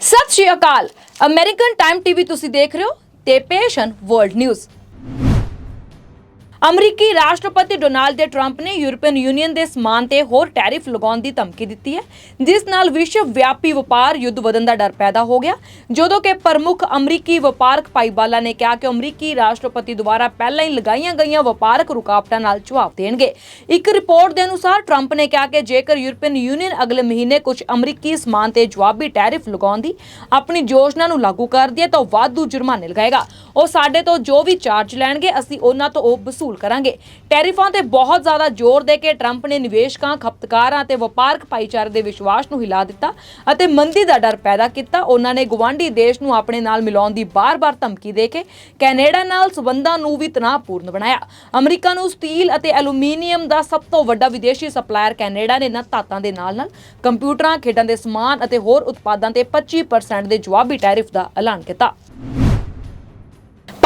Sat Sri Akal. American time TV ਤੁਸੀਂ ਦੇਖ ਰਹੇ ਹੋ ਤੇ ਪੇਸ਼ਨ ਵਰਲਡ ਨਿਊਜ਼। ਅਮਰੀਕੀ ਰਾਸ਼ਟਰਪਤੀ ਡੋਨਾਲਡ ਟਰੰਪ ਨੇ ਯੂਰਪੀਅਨ ਯੂਨੀਅਨ ਦੇ ਸਮਾਨ ਤੇ ਹੋਰ ਟੈਰਿਫ ਲਗਾਉਣ ਦੀ ਧਮਕੀ ਦਿੱਤੀ ਹੈ, ਜਿਸ ਨਾਲ ਵਿਸ਼ਵ ਵਿਆਪੀ ਵਪਾਰ ਯੁੱਧ ਵਧਣ ਦਾ ਡਰ ਪੈਦਾ ਹੋ ਗਿਆ। ਜਦੋਂ ਕਿ ਪ੍ਰਮੁੱਖ ਅਮਰੀਕੀ ਵਪਾਰਕ ਭਾਈਵਾਲਾ ਨੇ ਕਿਹਾ ਕਿ ਅਮਰੀਕੀ ਰਾਸ਼ਟਰਪਤੀ ਦੁਆਰਾ ਪਹਿਲਾਂ ਹੀ ਲਗਾਈਆਂ ਗਈਆਂ ਵਪਾਰਕ ਰੁਕਾਵਟਾਂ ਨਾਲ ਜਵਾਬ ਦੇਣਗੇ। ਇੱਕ ਰਿਪੋਰਟ ਦੇ ਅਨੁਸਾਰ ਟਰੰਪ ਨੇ ਕਿਹਾ ਕਿ ਜੇਕਰ ਯੂਰਪੀਅਨ ਯੂਨੀਅਨ ਅਗਲੇ ਮਹੀਨੇ ਕੁਝ ਅਮਰੀਕੀ ਸਮਾਨ ਤੇ ਜਵਾਬੀ ਟੈਰਿਫ ਲਗਾਉਣ ਦੀ ਆਪਣੀ ਯੋਜਨਾ ਨੂੰ ਲਾਗੂ ਕਰਦੀ ਹੈ, ਤਾਂ ਉਹ ਵਾਧੂ ਜੁਰਮਾਨੇ ਲਗਾਏਗਾ। ਉਹ ਸਾਡੇ ਤੋਂ ਜੋ ਵੀ ਚਾਰਜ ਲੈਣਗੇ, ਅਸੀਂ ਉਹਨਾਂ ਤੋਂ ਉਹ ਵਸੂਲ ਕਰਾਂਗੇ। ਟੈਰਿਫਾਂ ਤੇ ਬਹੁਤ ਜ਼ਿਆਦਾ ਜ਼ੋਰ ਦੇ ਕੇ ਟਰੰਪ ਨੇ ਨਿਵੇਸ਼ਕਾਂ, ਖਪਤਕਾਰਾਂ ਤੇ ਵਪਾਰਕ ਭਾਈਚਾਰੇ ਦੇ ਵਿਸ਼ਵਾਸ ਨੂੰ ਹਿਲਾ ਦਿੱਤਾ ਅਤੇ ਮੰਦੀ ਦਾ ਡਰ ਪੈਦਾ ਕੀਤਾ। ਉਹਨਾਂ ਨੇ ਗਵਾਂਢੀ ਦੇਸ਼ ਨੂੰ ਆਪਣੇ ਨਾਲ ਮਿਲਾਉਣ ਦੀ ਬਾਰ-ਬਾਰ ਧਮਕੀ ਦੇ ਕੇ ਕੈਨੇਡਾ ਨਾਲ ਸਬੰਧਾਂ ਨੂੰ ਵੀ ਤਣਾਅਪੂਰਨ ਬਣਾਇਆ। ਅਮਰੀਕਾ ਨੂੰ ਸਟੀਲ ਅਤੇ ਐਲੂਮੀਨੀਅਮ ਦਾ ਸਭ ਤੋਂ ਵੱਡਾ ਵਿਦੇਸ਼ੀ ਸਪਲਾਇਰ ਕੈਨੇਡਾ ਨੇ ਇਹਨਾਂ ਧਾਤਾਂ ਦੇ ਨਾਲ-ਨਾਲ ਕੰਪਿਊਟਰਾਂ, ਖੇਡਾਂ ਦੇ ਸਮਾਨ ਅਤੇ ਹੋਰ ਉਤਪਾਦਾਂ ਤੇ 25% ਦੇ ਜਵਾਬੀ ਟੈਰਿਫ ਦਾ ਐਲਾਨ ਕੀਤਾ।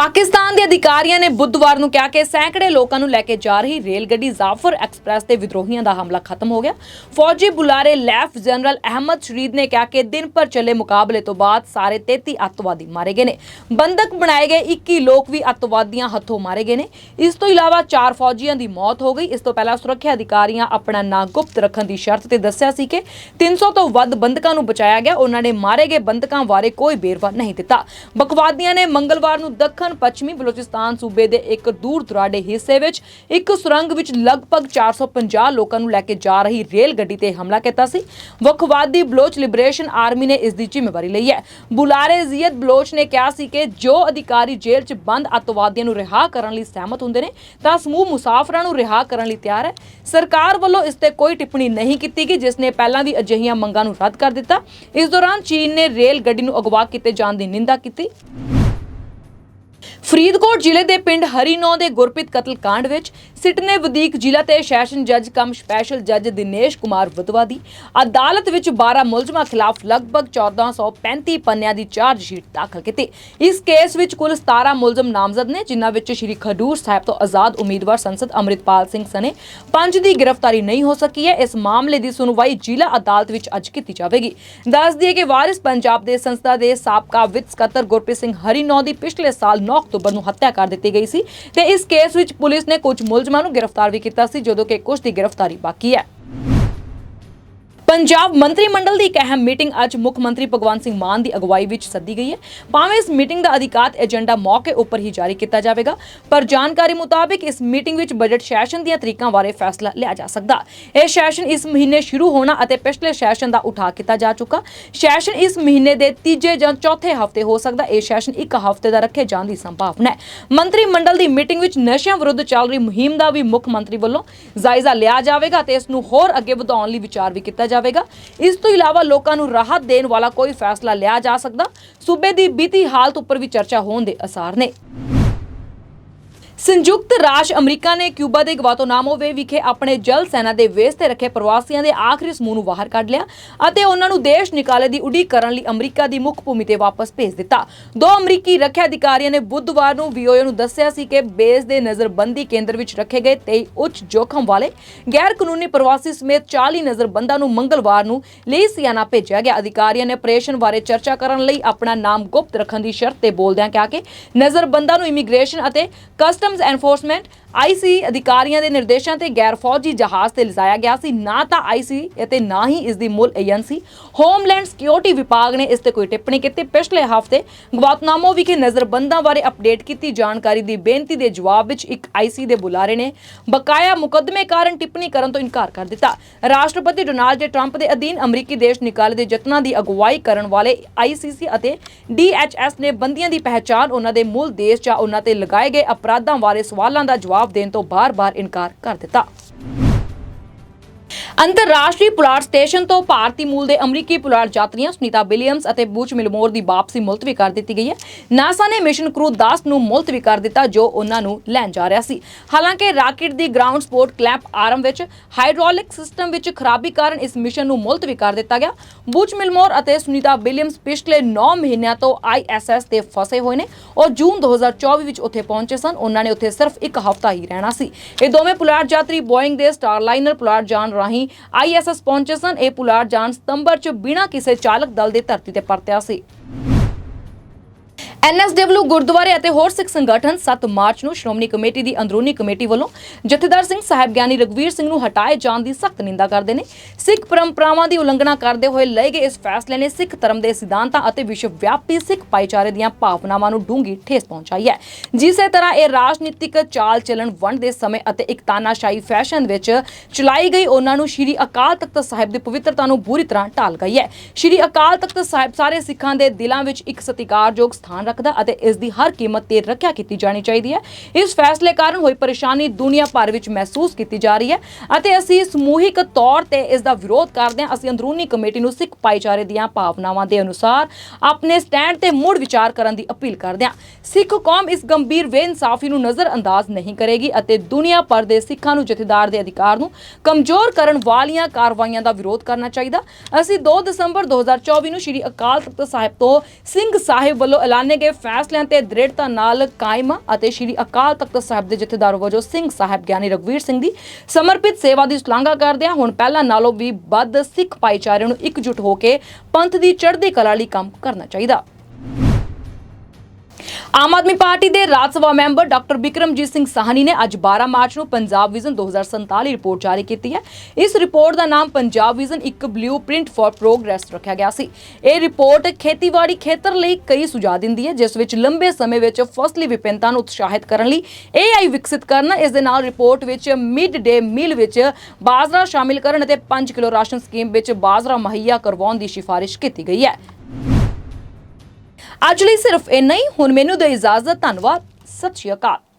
ਪਾਕਿਸਤਾਨ ਦੇ ਅਧਿਕਾਰੀਆਂ ਨੇ ਬੁੱਧਵਾਰ ਨੂੰ ਕਿਹਾ ਕਿ ਸੈਂਕੜੇ ਲੋਕਾਂ ਨੂੰ ਲੈ ਕੇ ਜਾ ਰਹੀ ਰੇਲ ਗੱਡੀ ਜ਼ਾਫਰ ਐਕਸਪ੍ਰੈਸ ਤੇ ਵਿਦਰੋਹੀਆਂ ਦਾ ਹਮਲਾ ਖਤਮ ਹੋ ਗਿਆ। ਫੌਜੀ ਬੁਲਾਰੇ ਲੈਫ ਜਨਰਲ ਅਹਿਮਦ ਸ਼ਰੀਦ ਨੇ ਕਿਹਾ ਕਿ ਦਿਨ ਭਰ ਚੱਲੇ ਮੁਕਾਬਲੇ ਤੋਂ ਬਾਅਦ ਸਾਰੇ 33 ਅੱਤਵਾਦੀ ਮਾਰੇ ਗਏ ਨੇ। ਬੰਦਕ ਬਣਾਏ ਗਏ 21 ਲੋਕ ਵੀ ਅੱਤਵਾਦੀਆਂ ਹੱਥੋਂ ਮਾਰੇ ਗਏ ਨੇ। ਇਸ ਤੋਂ ਇਲਾਵਾ ਚਾਰ ਫੌਜੀਆਂ ਦੀ ਮੌਤ ਹੋ ਗਈ। ਇਸ ਤੋਂ ਪਹਿਲਾਂ ਸੁਰੱਖਿਆ ਅਧਿਕਾਰੀਆਂ ਆਪਣਾ ਨਾਂ ਗੁਪਤ ਰੱਖਣ ਦੀ ਸ਼ਰਤ ਤੇ ਦੱਸਿਆ ਸੀ ਕਿ 300 ਤੋਂ ਵੱਧ ਬੰਦਕਾਂ ਨੂੰ ਬਚਾਇਆ ਗਿਆ। ਉਹਨਾਂ ਨੇ ਮਾਰੇ ਗਏ ਬੰਦਕਾਂ ਬਾਰੇ ਕੋਈ ਬੇਰਵਾ ਨਹੀਂ ਦਿੱਤਾ। ਬਕਵਾਦੀਆਂ ਨੇ ਮੰਗਲਵਾਰ ਨੂੰ ਦੱਖਣ ਪੱਛਮੀ ਬਲੋਚਿਸਤਾਨ ਸੂਬੇ ਦੇ ਇੱਕ ਦੂਰ ਦੁਰਾਡੇ ਹਿੱਸੇ ਵਿੱਚ ਇੱਕ ਸੁਰੰਗ ਵਿੱਚ ਲਗਭਗ 450 ਲੋਕਾਂ ਨੂੰ ਲੈ ਕੇ ਜਾ ਰਹੀ ਰੇਲ ਗੱਡੀ ਤੇ ਹਮਲਾ ਕੀਤਾ ਸੀ। ਵੱਖਵਾਦੀ ਬਲੋਚ ਲਿਬਰੇਸ਼ਨ ਆਰਮੀ ਨੇ ਇਸ ਦੀ ਜ਼ਿੰਮੇਵਾਰੀ ਲਈ ਹੈ। ਬੁਲਾਰੇ ਜ਼ੀਅਦ ਬਲੋਚ ਨੇ ਕਿਹਾ ਸੀ ਕਿ ਜੋ ਅਧਿਕਾਰੀ ਜੇਲ੍ਹ 'ਚ ਬੰਦ ਅੱਤਵਾਦੀਆਂ ਨੂੰ ਰਿਹਾ ਕਰਨ ਲਈ ਸਹਿਮਤ ਹੁੰਦੇ ਨੇ, ਤਾਂ ਸਮੂਹ ਮੁਸਾਫਰਾਂ ਨੂੰ ਰਿਹਾ ਕਰਨ ਲਈ ਤਿਆਰ ਹੈ। ਸਰਕਾਰ ਵੱਲੋਂ ਇਸ ਤੇ ਕੋਈ ਟਿੱਪਣੀ ਨਹੀਂ ਕੀਤੀ ਗਈ, ਜਿਸ ਨੇ ਪਹਿਲਾਂ ਵੀ ਅਜਿਹੀਆਂ ਮੰਗਾਂ ਨੂੰ ਰੱਦ ਕਰ ਦਿੱਤਾ। ਇਸ ਦੌਰਾਨ ਚੀਨ ਨੇ ਰੇਲ ਗੱਡੀ ਨੂੰ ਅਗਵਾ ਕੀਤੇ ਜਾਣ ਦੀ ਨਿੰਦਾ ਕੀਤੀ। ਫਰੀਦਕੋਟ ਜ਼ਿਲ੍ਹੇ ਦੇ ਪਿੰਡ ਹਰੀਨੌ ਦੇ ਗੁਰਪ੍ਰੀਤ ਕਤਲकांड ਵਿੱਚ ਸਿਟ ਨੇ ਵਧੀਕ ਜ਼ਿਲ੍ਹਾ ਤੇ ਸੈਸ਼ਨ ਜੱਜ ਕਮ ਸਪੈਸ਼ਲ ਜੱਜ ਦਿਨੇਸ਼ ਕੁਮਾਰ ਵਦਵਾ ਦੀ। ਅਦਾਲਤ ਵਿੱਚ 12 ਮੁਲਜ਼ਮਾਂ ਖਿਲਾਫ ਲਗਭਗ 1435 ਪੰਨਿਆਂ ਦੀ ਚਾਰਜ ਸ਼ੀਟ ਦਾਖਲ ਕੀਤੀ। ਇਸ ਕੇਸ ਵਿੱਚ ਕੁੱਲ 17 ਮੁਲਜ਼ਮ ਨਾਮਜ਼ਦ ਨੇ, ਜਿਨ੍ਹਾਂ ਵਿੱਚ ਸ਼੍ਰੀ ਖਡੂਰ ਸਾਹਿਬ ਤੋਂ ਆਜ਼ਾਦ ਉਮੀਦਵਾਰ ਸੰਸਦ ਅੰਮ੍ਰਿਤਪਾਲ ਸਿੰਘ ਸਨੇ ਪੰਜ ਦੀ ਗ੍ਰਿਫਤਾਰੀ ਨਹੀਂ ਹੋ ਸਕੀ ਹੈ। ਇਸ ਮਾਮਲੇ ਦੀ ਸੁਣਵਾਈ ਜ਼ਿਲ੍ਹਾ ਅਦਾਲਤ ਵਿੱਚ ਅੱਜ ਕੀਤੀ ਜਾਵੇਗੀ। ਦੱਸ ਦਈਏ ਕਿ ਵਾਰਿਸ ਪੰਜਾਬ ਦੇ ਸੰਸਥਾ ਦੇ ਸਾਬਕਾ ਵਿੱਤ ਸਕੱਤਰ ਗੁਰਪ੍ਰੀਤ ਸਿੰਘ ਹਰੀਨੌ ਦੀ ਪਿਛਲੇ ਸਾਲ 9 ਅਕਤੂਬਰ ਨੂੰ ਹੱਤਿਆ ਕਰ ਦਿੱਤੀ ਗਈ ਸੀ ਤੇ ਇਸ ਕੇਸ ਵਿੱਚ ਪੁਲਿਸ ਨੇ ਕੁਝ ਮੁਲਜ਼ਮ ਨੂੰ ਗ੍ਰਿਫਤਾਰ ਵੀ ਕੀਤਾ ਸੀ ਜਦੋਂ ਕਿ ਕੁਝ ਦੀ ਗ੍ਰਿਫਤਾਰੀ ਬਾਕੀ ਹੈ। ਪੰਜਾਬ ਮੰਤਰੀ ਮੰਡਲ ਦੀ ਇੱਕ ਅਹਿਮ ਮੀਟਿੰਗ ਅੱਜ ਮੁੱਖ ਮੰਤਰੀ ਭਗਵੰਤ ਸਿੰਘ ਮਾਨ ਦੀ ਅਗਵਾਈ ਵਿੱਚ ਸੱਦੀ ਗਈ ਹੈ। ਭਾਵੇਂ ਇਸ ਮੀਟਿੰਗ ਦਾ ਅਧਿਕਾਰਤ ਏਜੰਡਾ ਮੌਕੇ ਉੱਪਰ ਹੀ ਜਾਰੀ ਕੀਤਾ ਜਾਵੇਗਾ, ਪਰ ਜਾਣਕਾਰੀ ਮੁਤਾਬਿਕ ਇਸ ਮੀਟਿੰਗ ਵਿੱਚ ਬਜਟ ਸੈਸ਼ਨ ਦੀਆਂ ਤਰੀਕਾਂ ਬਾਰੇ ਫੈਸਲਾ ਲਿਆ ਜਾ ਸਕਦਾ। ਇਹ ਸੈਸ਼ਨ ਇਸ ਮਹੀਨੇ ਸ਼ੁਰੂ ਹੋਣਾ ਅਤੇ ਪਿਛਲੇ ਸੈਸ਼ਨ ਦਾ ਉਠਾ ਕੀਤਾ ਜਾ ਚੁੱਕਾ। ਸੈਸ਼ਨ ਇਸ ਮਹੀਨੇ ਦੇ ਤੀਜੇ ਜਾਂ ਚੌਥੇ ਹਫ਼ਤੇ ਹੋ ਸਕਦਾ। ਇਹ ਸੈਸ਼ਨ ਇੱਕ ਹਫ਼ਤੇ ਦਾ ਰੱਖੇ ਜਾਣ ਦੀ ਸੰਭਾਵਨਾ ਹੈ। ਮੰਤਰੀ ਮੰਡਲ ਦੀ ਮੀਟਿੰਗ ਵਿੱਚ ਨਸ਼ਿਆਂ ਵਿਰੁੱਧ ਚੱਲ ਰਹੀ ਮੁਹਿੰਮ ਦਾ ਵੀ ਮੁੱਖ ਮੰਤਰੀ ਵੱਲੋਂ ਜਾਇਜ਼ਾ ਲਿਆ ਜਾਵੇਗਾ ਤੇ ਇਸ ਨੂੰ ਹੋਰ ਅੱਗੇ ਵਧਾਉਣ ਲਈ ਵਿਚਾਰ ਵੀ ਕੀਤਾ ਜਾਵੇਗਾ। ਇਸ ਤੋਂ ਇਲਾਵਾ ਲੋਕਾਂ ਨੂੰ ਰਾਹਤ ਦੇਣ ਵਾਲਾ ਕੋਈ ਫੈਸਲਾ ਲਿਆ ਜਾ ਸਕਦਾ। ਸੂਬੇ ਦੀ ਬੀਤੀ ਹਾਲਤ ਉੱਪਰ ਵੀ ਚਰਚਾ ਹੋਣ ਦੇ ਅਸਾਰ ਨੇ। ਸੰਯੁਕਤ ਰਾਜ ਅਮਰੀਕਾ ਨੇ ਕਿਊਬਾ ਦੇ ਗਵਾਤੋਨਾਮੋ ਵਿਖੇ ਆਪਣੇ ਜਲ ਸੈਨਾ ਦੇ ਵੇਸ ਤੇ ਰੱਖੇ ਪ੍ਰਵਾਸੀਆਂ ਦੇ ਆਖਰੀ ਸਮੂਹ ਨੂੰ ਬਾਹਰ ਕੱਢ ਲਿਆ ਅਤੇ ਉਹਨਾਂ ਨੂੰ ਦੇਸ਼ ਨਿਕਾਲੇ ਦੀ ਉਡੀਕ ਕਰਨ ਲਈ ਅਮਰੀਕਾ ਦੀ ਮੁੱਖ ਭੂਮੀ ਤੇ ਵਾਪਸ ਭੇਜ ਦਿੱਤਾ। ਦੋ ਅਮਰੀਕੀ ਰੱਖਿਆ ਅਧਿਕਾਰੀਆਂ ਨੇ ਬੁੱਧਵਾਰ ਨੂੰ ਵੀਓਏ ਨੂੰ ਦੱਸਿਆ ਸੀ ਕਿ ਬੇਸ ਦੇ ਨਜ਼ਰਬੰਦੀ ਕੇਂਦਰ ਵਿੱਚ ਰੱਖੇ ਗਏ 23 ਉੱਚ ਜੋਖਮ ਵਾਲੇ ਗੈਰ ਕਾਨੂੰਨੀ ਪ੍ਰਵਾਸੀ ਸਮੇਤ 40 ਨਜ਼ਰਬੰਦਾਂ ਨੂੰ ਮੰਗਲਵਾਰ ਨੂੰ ਲੇਸੀਆਨਾ ਭੇਜਿਆ ਗਿਆ। ਅਧਿਕਾਰੀਆਂ ਨੇ ਆਪਰੇਸ਼ਨ ਬਾਰੇ ਚਰਚਾ ਕਰਨ ਲਈ ਆਪਣਾ ਨਾਮ ਗੁਪਤ ਰੱਖਣ ਦੀ ਸ਼ਰਤ ਤੇ ਬੋਲਦਿਆਂ ਕਿਹਾ ਕਿ ਨਜ਼ਰਬੰਦਾਂ ਨੂੰ ਇਮੀਗ੍ਰੇਸ਼ਨ ਅਤੇ ਕਸਟਮ customs enforcement ਆਈਸੀ ਅਧਿਕਾਰੀਆਂ ਦੇ ਨਿਰਦੇਸ਼ਾਂ ਤੇ ਗੈਰ ਫੌਜੀ ਜਹਾਜ਼ ਤੇ ਲਿਜਾਇਆ ਗਿਆ ਸੀ। ਨਾ ਤਾਂ ਆਈਸੀ ਅਤੇ ਨਾ ਹੀ ਇਸ ਦੀ ਮੁੱਲ ਏਜੰਸੀ। ਹੋਮਲੈਂਡ ਸਿਕਿਉਰਿਟੀ ਵਿਭਾਗ ਨੇ ਇਸ ਤੇ ਕੋਈ ਟਿੱਪਣੀ ਕੀਤੀ। ਪਿਛਲੇ ਹਫ਼ਤੇ ਗਵਾਤਨਾਮੋ ਵਿਖੇ ਨਜ਼ਰਬੰਦਾਂ ਬਾਰੇ ਅਪਡੇਟ ਕੀਤੀ। ਜਾਣਕਾਰੀ ਦੀ ਬੇਨਤੀ ਦੇ ਜਵਾਬ ਵਿੱਚ ਇੱਕ ਆਈਸੀ ਦੇ ਬੁਲਾਰੇ ਨੇ ਬਕਾਇਆ ਮੁਕੱਦਮੇ ਕਾਰਨ ਟਿੱਪਣੀ ਕਰਨ ਤੋਂ ਇਨਕਾਰ ਕਰ ਦਿੱਤਾ। ਰਾਸ਼ਟਰਪਤੀ ਡੋਨਾਲਡ ਜੇ ਟਰੰਪ ਦੇ ਅਧੀਨ ਅਮਰੀਕੀ ਦੇਸ਼ ਨਿਕਾਲੇ ਦੇ ਯਤਨਾਂ ਦੀ ਅਗਵਾਈ ਕਰਨ ਵਾਲੇ ਆਈਸੀਸੀ ਅਤੇ ਡੀਐਚਐਸ ਨੇ ਬੰਦੀਆਂ ਦੀ ਪਹਿਚਾਣ, ਉਹਨਾਂ ਦੇ ਮੂਲ, ਦੇਸ਼ ਜਾਂ ਉਹਨਾਂ ਤੇ ਲਗਾਏ ਗਏ ਅਪਰਾਧਾਂ ਬਾਰੇ ਸਵਾਲਾਂ ਦਾ ਜਵਾਬ ਦੇਣ ਤੋਂ ਬਾਰ-ਬਾਰ ਇਨਕਾਰ ਕਰ ਦਿੱਤਾ। ਅੰਤਰਰਾਸ਼ਟਰੀ ਪੁਲਾੜ ਸਟੇਸ਼ਨ ਤੋਂ ਭਾਰਤੀ ਮੂਲ ਦੇ ਅਮਰੀਕੀ ਪੁਲਾੜ ਯਾਤਰੀਆਂ ਸੁਨੀਤਾ ਵਿਲੀਅਮਸ ਅਤੇ ਬੂਚ ਮਿਲਮੋਰ ਦੀ ਵਾਪਸੀ ਮੁਲਤਵੀ ਕਰ ਦਿੱਤੀ ਗਈ ਹੈ। ਨਾਸਾ ਨੇ ਮਿਸ਼ਨ ਕਰੂ 10 ਨੂੰ ਮੁਲਤਵੀ ਕਰ ਦਿੱਤਾ, ਜੋ ਉਹਨਾਂ ਨੂੰ ਲੈਣ ਜਾ ਰਿਹਾ ਸੀ। ਹਾਲਾਂਕਿ ਰਾਕੇਟ ਦੀ ਗਰਾਊਂਡ ਸਪੋਰਟ ਕਲੈਂਪ ਆਰਮ ਵਿੱਚ ਹਾਈਡ੍ਰੋਲਿਕ ਸਿਸਟਮ ਵਿੱਚ ਖਰਾਬੀ ਕਾਰਨ ਇਸ ਮਿਸ਼ਨ ਨੂੰ ਮੁਲਤਵੀ ਕਰ ਦਿੱਤਾ ਗਿਆ। ਬੂਚ ਮਿਲਮੋਰ ਅਤੇ ਸੁਨੀਤਾ ਵਿਲੀਅਮਸ ਪਿਛਲੇ 9 ਮਹੀਨਿਆਂ ਤੋਂ ਆਈਐਸਐਸ ਤੇ ਫਸੇ ਹੋਏ ਨੇ। ਉਹ ਜੂਨ 2024 ਵਿੱਚ ਉੱਥੇ ਪਹੁੰਚੇ ਸਨ। ਉਹਨਾਂ ਨੇ ਉੱਥੇ ਸਿਰਫ ਇੱਕ ਹਫ਼ਤਾ ਹੀ ਰਹਿਣਾ ਸੀ। ਇਹ ਦੋਵੇਂ ਪੁਲਾੜ ਯਾਤਰੀ ਬੋਇੰਗ ਦੇ ਸਟਾਰਲਾਈਨਰ ਪੁਲਾੜ ਜਾਣ ਰਾਹੀਂ ਲਈ ਆਈਐਸਐਸ ਪਹੁੰਚੇ ਸਨ। ਇਹ ਪੁਲਾੜ ਜਾਨ ਸਤੰਬਰ 'ਚ ਬਿਨਾਂ ਕਿਸੇ ਚਾਲਕ ਦਲ ਦੇ ਧਰਤੀ ਤੇ ਪਰਤਿਆ ਸੀ। ਐਨਐਸਡਬਲਯੂ ਗੁਰਦੁਆਰੇ ਅਤੇ ਹੋਰ ਸਿੱਖ ਸੰਗਠਨ 7 ਮਾਰਚ ਨੂੰ ਸ਼੍ਰੋਮਣੀ ਕਮੇਟੀ ਦੀ ਅੰਦਰੂਨੀ ਕਮੇਟੀ ਵੱਲੋਂ ਜਥੇਦਾਰ ਸਿੰਘ ਸਾਹਿਬ ਗਿਆਨੀ ਰਗਵੀਰ ਸਿੰਘ ਨੂੰ ਹਟਾਏ ਜਾਣ ਦੀ ਸਖਤ ਨਿੰਦਾ ਕਰਦੇ ਨੇ। ਸਿੱਖ ਪਰੰਪਰਾਵਾਂ ਦੀ ਉਲੰਘਣਾ ਕਰਦੇ ਹੋਏ ਲਏ ਗਏ ਇਸ ਫੈਸਲੇ ਨੇ ਸਿੱਖ ਧਰਮ ਦੇ ਸਿਧਾਂਤਾਂ ਅਤੇ ਵਿਸ਼ਵ ਵਿਆਪੀ ਸਿੱਖ ਭਾਈਚਾਰੇ ਦੀਆਂ ਭਾਵਨਾਵਾਂ ਨੂੰ ਡੂੰਘੀ ਠੇਸ ਪਹੁੰਚਾਈ ਹੈ। ਜਿਸੇ ਤਰ੍ਹਾਂ ਇਹ ਰਾਜਨੀਤਿਕ ਚਾਲ ਚੱਲਣ ਵੰਡ ਦੇ ਸਮੇਂ ਅਤੇ ਇੱਕ ਤਾਨਾਸ਼ਾਹੀ ਫੈਸ਼ਨ ਵਿੱਚ ਚਲਾਈ ਗਈ ਉਹਨਾਂ ਨੂੰ ਸ਼੍ਰੀ ਅਕਾਲ ਤਖਤ ਸਾਹਿਬ ਦੀ ਪਵਿੱਤਰਤਾ ਨੂੰ ਬੁਰੀ ਤਰ੍ਹਾਂ ਢਾਲ ਗਈ ਹੈ। ਸ਼੍ਰੀ ਅਕਾਲ ਤਖਤ ਸਾਹਿਬ ਸਾਰੇ ਸਿੱਖਾਂ ਦੇ ਦਿਲਾਂ ਵਿੱਚ ਇੱਕ ਸਤਿਕਾਰਯੋਗ ਸਥਾਨ ਰੱਖਦਾ ਅਤੇ ਇਸ ਦੀ ਹਰ ਕੀਮਤ ਤੇ ਰੱਖਿਆ ਕੀਤੀ ਜਾਣੀ ਚਾਹੀਦੀ ਹੈ। ਇਸ ਫੈਸਲੇ ਕਾਰਨ ਹੋਈ ਪਰੇਸ਼ਾਨੀ ਦੁਨੀਆ ਭਰ ਵਿੱਚ ਮਹਿਸੂਸ ਕੀਤੀ ਜਾ ਰਹੀ ਹੈ ਅਤੇ ਅਸੀਂ ਸਮੂਹਿਕ ਤੌਰ ਤੇ ਇਸ ਦਾ ਵਿਰੋਧ ਕਰਦੇ ਹਾਂ। ਅਸੀਂ ਅੰਦਰੂਨੀ ਕਮੇਟੀ ਨੂੰ ਸਿੱਖ ਭਾਈਚਾਰੇ ਦੀਆਂ ਭਾਵਨਾਵਾਂ ਦੇ ਅਨੁਸਾਰ ਆਪਣੇ ਸਟੈਂਡ ਤੇ ਮੁੜ ਵਿਚਾਰ ਕਰਨ ਦੀ ਅਪੀਲ ਕਰਦੇ ਹਾਂ। ਸਿੱਖ ਕੌਮ ਇਸ ਗੰਭੀਰ ਬੇਇਨਸਾਫੀ ਨੂੰ ਨਜ਼ਰ ਅੰਦਾਜ਼ ਨਹੀਂ ਕਰੇਗੀ ਅਤੇ ਦੁਨੀਆ ਭਰ ਦੇ ਸਿੱਖਾਂ ਨੂੰ ਜਥੇਦਾਰ ਦੇ ਅਧਿਕਾਰ ਨੂੰ ਕਮਜ਼ੋਰ ਕਰਨ ਵਾਲੀਆਂ ਕਾਰਵਾਈਆਂ ਦਾ ਵਿਰੋਧ ਕਰਨਾ ਚਾਹੀਦਾ। ਅਸੀਂ 2 ਦਸੰਬਰ 2024 ਨੂੰ ਸ਼੍ਰੀ ਅਕਾਲ ਤਖਤ ਸਾਹਿਬ ਤੋਂ ਸਿੰਘ ਸਾਹਿਬ ਵੱਲੋਂ ਐਲਾਨੇ ਗਏ ਫੈਸਲਿਆਂ ਤੇ ਦ੍ਰਿੜਤਾ ਨਾਲ ਕਾਇਮ ਅਤੇ ਸ਼੍ਰੀ ਅਕਾਲ ਤਖਤ ਸਾਹਿਬ ਦੇ ਜਥੇਦਾਰ ਵਜੋਂ ਸਿੰਘ ਸਾਹਿਬ ਗਿਆਨੀ ਰਗਵੀਰ ਸਿੰਘ ਦੀ ਸਮਰਪਿਤ ਸੇਵਾ ਦੀ ਸ਼ਲਾਘਾ ਕਰਦੇ ਹਾਂ ਹੁਣ ਪਹਿਲਾਂ ਨਾਲੋਂ ਵੀ ਵੱਧ ਸਿੱਖ ਭਾਈਚਾਰੇ ਨੂੰ ਇਕਜੁੱਟ ਹੋ ਕੇ ਪੰਥ ਦੀ ਚੜ੍ਹਦੀ ਕਲਾ ਲਈ ਕੰਮ ਕਰਨਾ ਚਾਹੀਦਾ। ਆਮ ਆਦਮੀ ਪਾਰਟੀ ਦੇ ਰਾਜ ਸਭਾ ਮੈਂਬਰ ਡਾਕਟਰ ਬਿਕਰਮਜੀਤ ਸਿੰਘ ਸਾਹਨੀ ਨੇ ਅੱਜ 12 ਮਾਰਚ ਨੂੰ ਪੰਜਾਬ ਵਿਜ਼ਨ 2047 ਰਿਪੋਰਟ ਜਾਰੀ ਕੀਤੀ ਹੈ। ਇਸ ਰਿਪੋਰਟ ਦਾ ਨਾਮ ਪੰਜਾਬ ਵਿਜ਼ਨ ਇੱਕ ਬਲੂਪ੍ਰਿੰਟ ਫਾਰ ਪ੍ਰੋਗਰੈਸ ਰੱਖਿਆ ਗਿਆ ਸੀ। ਇਹ ਰਿਪੋਰਟ ਖੇਤੀਬਾੜੀ ਖੇਤਰ ਲਈ ਕਈ ਸੁਝਾਅ ਦਿੰਦੀ ਹੈ, ਜਿਸ ਵਿੱਚ ਲੰਬੇ ਸਮੇਂ ਵਿੱਚ ਫਸਲੀ ਵਿਭਿੰਨਤਾ ਨੂੰ ਉਤਸ਼ਾਹਿਤ ਕਰਨ ਲਈ AI ਵਿਕਸਿਤ ਕਰਨਾ, ਇਸ ਦੇ ਨਾਲ ਰਿਪੋਰਟ ਵਿੱਚ ਮਿਡ ਡੇ ਮੀਲ ਵਿੱਚ ਬਾਜਰਾ ਸ਼ਾਮਿਲ ਕਰਨ ਅਤੇ 5 ਕਿਲੋ ਰਾਸ਼ਨ ਸਕੀਮ ਵਿੱਚ ਬਾਜਰਾ ਮੁਹੱਈਆ ਕਰਵਾਉਣ ਦੀ ਸਿਫਾਰਿਸ਼ ਕੀਤੀ ਗਈ ਹੈ। ਅੱਜ ਲਈ ਸਿਰਫ ਇੰਨਾ ਹੀ। ਹੁਣ ਮੈਨੂੰ ਦੇ ਇਜਾਜ਼ਤ। ਧੰਨਵਾਦ। ਸਤਿ ਸ਼੍ਰੀ ਅਕਾਲ।